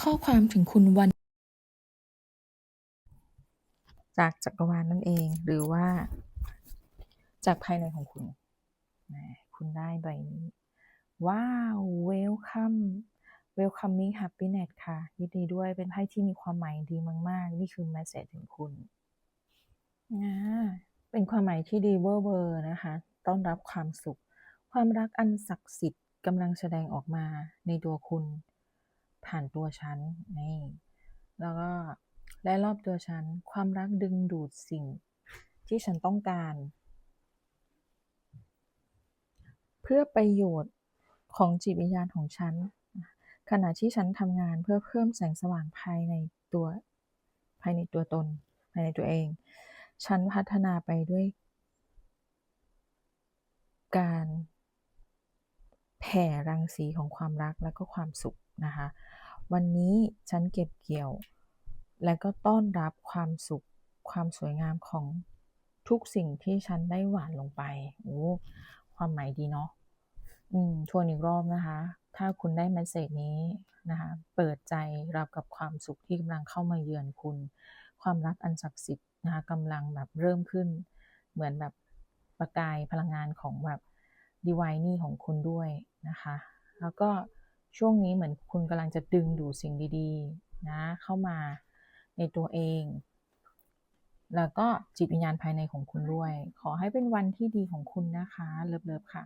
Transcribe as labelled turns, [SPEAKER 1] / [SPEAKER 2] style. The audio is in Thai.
[SPEAKER 1] ข้อความถึงคุณวัน จากจักรวาลนั่นเอง หรือว่า จากภายในของคุณ คุณได้ใบนี้ ว้าว welcome welcoming happiness ค่ะ ยินดีด้วยเป็นไพ่ที่มีความหมายดีมาก ๆ นี่คือ message ถึงคุณอ่าเป็นความหมายที่ดีเวอร์เวอร์นะคะ ต้อนรับความสุข ความรักอันศักดิ์สิทธิ์กำลังแสดงออกมาในตัวคุณ ผ่านตัวฉันนี่แล้วก็และรอบตัวฉัน ความรักดึงดูดสิ่งที่ฉันต้องการ เพื่อประโยชน์ของจิตวิญญาณของฉัน ขณะที่ฉันทำงานเพื่อเพิ่มแสงสว่างภายในตัวภายในตัวตน ภายในตัวเอง ฉันพัฒนาไปด้วยการ แผ่รังสีของความรักและก็ความสุขนะคะ วันนี้ฉันเก็บเกี่ยว และก็ต้อนรับความสุข ความสวยงามของทุกสิ่งที่ฉันได้หวานลงไปโอ้ความหมายดีเนาะอืมทวนอีกรอบนะคะ ถ้าคุณได้เมสเซจนี้นะคะ เปิดใจรับกับความสุขที่กำลังเข้ามาเยือนคุณ ความรักอันศักดิ์สิทธิ์นะคะกำลังแบบเริ่มขึ้น เหมือนแบบประกายพลังงานของแบบ ดีวายนี่ของคุณด้วยนะคะ แล้วก็ช่วงนี้เหมือนคุณกำลังจะดึงดูดสิ่งดีๆนะเข้ามาในตัวเอง แล้วก็จิตวิญญาณภายในของคุณด้วย ขอให้เป็นวันที่ดีของคุณนะคะ เลิฟๆค่ะ